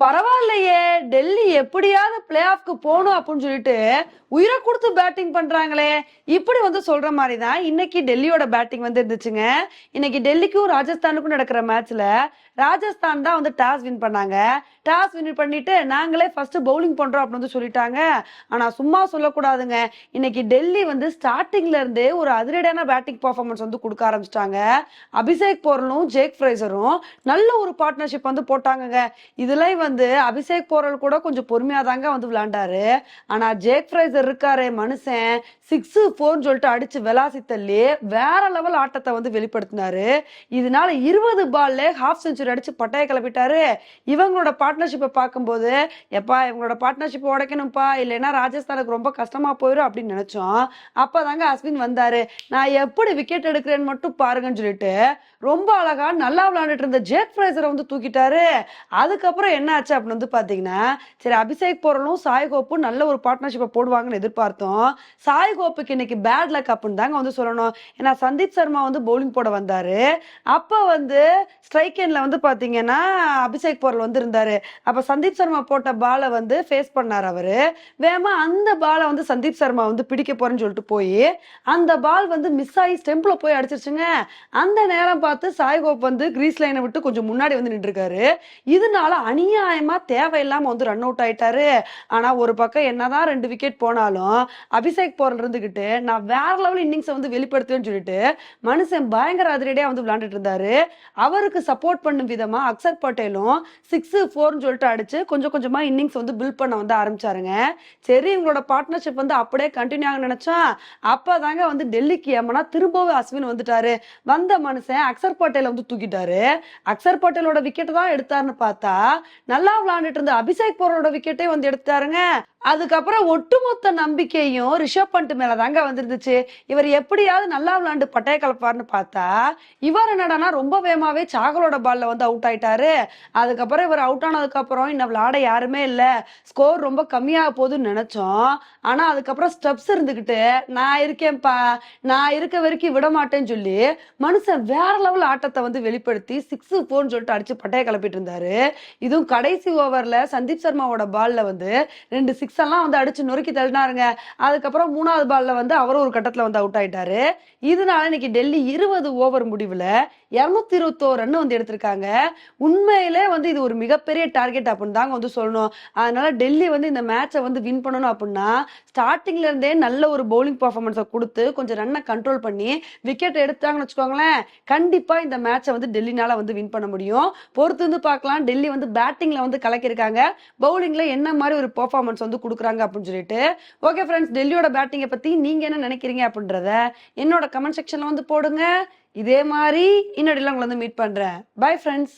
பரவாயில்லையே டெல்லி எப்படியாவது பிளே ஆஃப்க்கு போகணும் அப்படின்னு சொல்லிட்டு உயிரை கொடுத்து பேட்டிங் பண்றாங்களே. இப்படி வந்து சொல்ற மாதிரி தான் இன்னைக்கு டெல்லியோட பேட்டிங் வந்து இருந்துச்சுங்க. இன்னைக்கு டெல்லிக்கும் ராஜஸ்தானுக்கும் நடக்கிற மேட்ச்ல ராஜஸ்தான் தான் வந்து டாஸ் வின் பண்ணாங்க. டாஸ் வின் பண்ணிட்டு நாங்களே ஃபர்ஸ்ட் பவுலிங் பண்றோம் அப்படின்னு வந்து சொல்லிட்டாங்க. ஆனா சும்மா சொல்லக்கூடாதுங்க. இன்னைக்கு டெல்லி வந்து ஸ்டார்டிங்ல இருந்து ஒரு அதிரடியான பேட்டிங் பர்ஃபார்மன்ஸ் வந்து கொடுக்க ஆரம்பிச்சிட்டாங்க. அபிஷேக் போரலும் ஜேக் ஃப்ரைசரும் நல்ல ஒரு பார்ட்னர்ஷிப் வந்து போட்டாங்கங்க. இதுல வந்து அபிஷேக் போரல் கூட கொஞ்சம் பொறுமையா தாங்க வந்து விளையாண்டாரு ஆனா ஜேக் ஃப்ரைசர் இருக்காரே மனுஷன். சிக்ஸ் ஃபோர்னு சொல்லிட்டு அடிச்சு வெலாசி தள்ளி வேற லெவல் ஆட்டத்தை வந்து வெளிப்படுத்தினாரு. இதனால இருபது பால்ல ஹாஃப் செஞ்சுரி அடிச்சு பட்டைய கிளப்பிட்டாரு. இவங்களோட பார்ட்னர்ஷிப்பை பார்க்கும்போது எப்பா இவங்களோட பார்ட்னர்ஷிப் உடைக்கணும்ப்பா இல்லைன்னா ராஜஸ்தானுக்கு ரொம்ப கஷ்டமா போயிடும் அப்படின்னு நினைச்சோம். அப்பதாங்க அஸ்வின் வந்தாரு. நான் எப்படி விக்கெட் எடுக்கிறேன்னு மட்டும் பாருங்கன்னு சொல்லிட்டு ரொம்ப அழகா நல்லா விளையாண்டுட்டு இருந்த ஜேக் ஃப்ரைசரை வந்து தூக்கிட்டாரு. அதுக்கப்புறம் என்ன ஆச்சு அப்படின்னு வந்து பாத்தீங்கன்னா சரி அபிஷேக் போறலும் சாய் கோப்பும் நல்ல ஒரு பார்ட்னர்ஷிப்பை போடுவாங்கன்னு எதிர்பார்த்தோம். சாய் கோப்புக்கு இன்னைக்கு பேட் லக் அப்படின்னு தாங்க வந்து சொல்லணும். ஏன்னா சந்தீப் சர்மா வந்து பவுலிங் போட வந்தாரு. அப்போ வந்து ஸ்ட்ரைக் எண்ட்ல வந்து பார்த்தீங்கன்னா அபிஷேக் போரல் வந்து இருந்தாரு அப்ப சந்தீப் சர்மா போட்ட பாலை வந்து ஃபேஸ் பண்ணார் அவரு. வேகமா அந்த பாலை வந்து சந்தீப் சர்மா வந்து பிடிக்க போறேன்னு சொல்லிட்டு போய் அந்த பால் வந்து மிஸ் ஆகி ஸ்டெம்ப்ல போய் அடிச்சிருச்சுங்க. அந்த நேரம் பார்த்து சாய்கோப் வந்து கிரீஸ் லைனை விட்டு கொஞ்சம் முன்னாடி வந்து நின்றுருக்காரு. இதனால அநியாயமா தேவையில்லாம வந்து ரன் அவுட் ஆயிட்டாரு. ஆனா ஒரு பக்கம் என்னதான் ரெண்டு விக்கெட் போனாலும் அபிஷேக் போரல் இருந்துகிட்டு நான் வேற லெவல் இன்னிங்ஸை வந்து வெளிப்படுத்துவேன்னு சொல்லிட்டு மனுஷன் பயங்கர அதிரடியா வந்து விளையாண்டுட்டு இருந்தாரு. அவருக்கு சப்போர்ட் பண்ணும் விதமா அக்சர் பட்டேலும் சிக்ஸ் ஃபோர்னு சொல்லிட்டு அடிச்சு கொஞ்சம் கொஞ்சமா இன்னிங்ஸ் வந்து பில்ட் பண்ண வந்து ஆரம்பிச்சாருங்க. சரி இவங்களோட பார்ட்னர்ஷிப் வந்து அப்படியே கண்டினியூ ஆக நினைச்சா அப்பதாங்க வந்து டெல்லிக்கு ஏமனா திரும்பவும் அஸ்வின் வந்துட்டாரு. வந்த மனுஷன் அக்சர் பட்டேல வந்து தூக்கிட்டாரு. அக்சர் பட்டேலோட விக்கெட் தான் எடுத்தாருன்னு பார்த்தா நல்லா விளையாண்டுட்டு இருந்த அபிஷேக் போரோட விக்கெட்டே வந்து எடுத்தாருங்க அதுக்கப்புறம் ஒட்டுமொத்த நம்பிக்கையும் ரிஷப் பண்ட் மேல தாங்க வந்துருந்துச்சு. இவர் எப்படியாவது நல்லா விளாண்டு பட்டைய கலப்பார்னு பார்த்தா இவர் என்னடானா ரொம்ப வேகமாவே சாகலோட பால்ல வந்து அவுட் ஆயிட்டாரு. அதுக்கப்புறம் இவர் அவுட் ஆனதுக்கு அப்புறம் இன்னும் விளையாட யாருமே இல்லை. ஸ்கோர் ரொம்ப கம்மியாக போகுதுன்னு நினைச்சோம். ஆனா அதுக்கப்புறம் ஸ்டெப்ஸ் இருந்துகிட்டு நான் இருக்கேன்ப்பா நான் இருக்க வரைக்கும் விட மாட்டேன்னு சொல்லி மனுஷன் வேற லெவல் ஆட்டத்தை வந்து வெளிப்படுத்தி சிக்ஸ் ஃபோர்னு சொல்லிட்டு அடிச்சு பட்டைய கிளப்பிட்டு இருந்தாரு. இதுவும் கடைசி ஓவர்ல சந்தீப் சர்மாவோட பால்ல வந்து ரெண்டு சிக்ஸ் எல்லாம் வந்து அடிச்சு நொறுக்கி தள்ளினாருங்க. அதுக்கப்புறம் மூணாவது பால்ல வந்து அவரும் ஒரு கட்டத்துல வந்து அவுட் ஆயிட்டாரு. இதனால இன்னைக்கு டெல்லி இருபது ஓவர் முடிவுல இருநூத்தி இருபத்தோரு ரன் வந்து எடுத்திருக்காங்க. உண்மையிலே வந்து இது ஒரு மிகப்பெரிய டார்கெட் அப்படின்னு தாங்க வந்து சொல்லணும். அதனால டெல்லி வந்து இந்த மேட்சை வந்து வின் பண்ணணும் அப்படின்னா ஸ்டார்டிங்ல இருந்தே நல்ல ஒரு பவுலிங் பர்ஃபார்மன்ஸை கொடுத்து கொஞ்சம் ரன்னை கண்ட்ரோல் பண்ணி விக்கெட் எடுத்தாங்கன்னு வச்சுக்கோங்களேன் கண்டிப்பா இந்த மேட்சை வந்து டெல்லினால வந்து வின் பண்ண முடியும். பொறுத்து வந்து பார்க்கலாம். டெல்லி வந்து பேட்டிங்ல வந்து கலக்கியிருக்காங்க. பவுலிங்ல என்ன மாதிரி ஒரு பெர்ஃபார்மன்ஸ் வந்து கொடுக்குறாங்க அப்படின்னு சொல்லிட்டு. ஓகே ஃப்ரெண்ட்ஸ் டெல்லியோட பேட்டிங்கை பத்தி நீங்க என்ன நினைக்கிறீங்க அப்படின்றத என்னோட கமெண்ட் செக்ஷனில் வந்து போடுங்க. இதே மாதிரி இன்னொடியில் உங்களை வந்து மீட் பண்றேன். Bye friends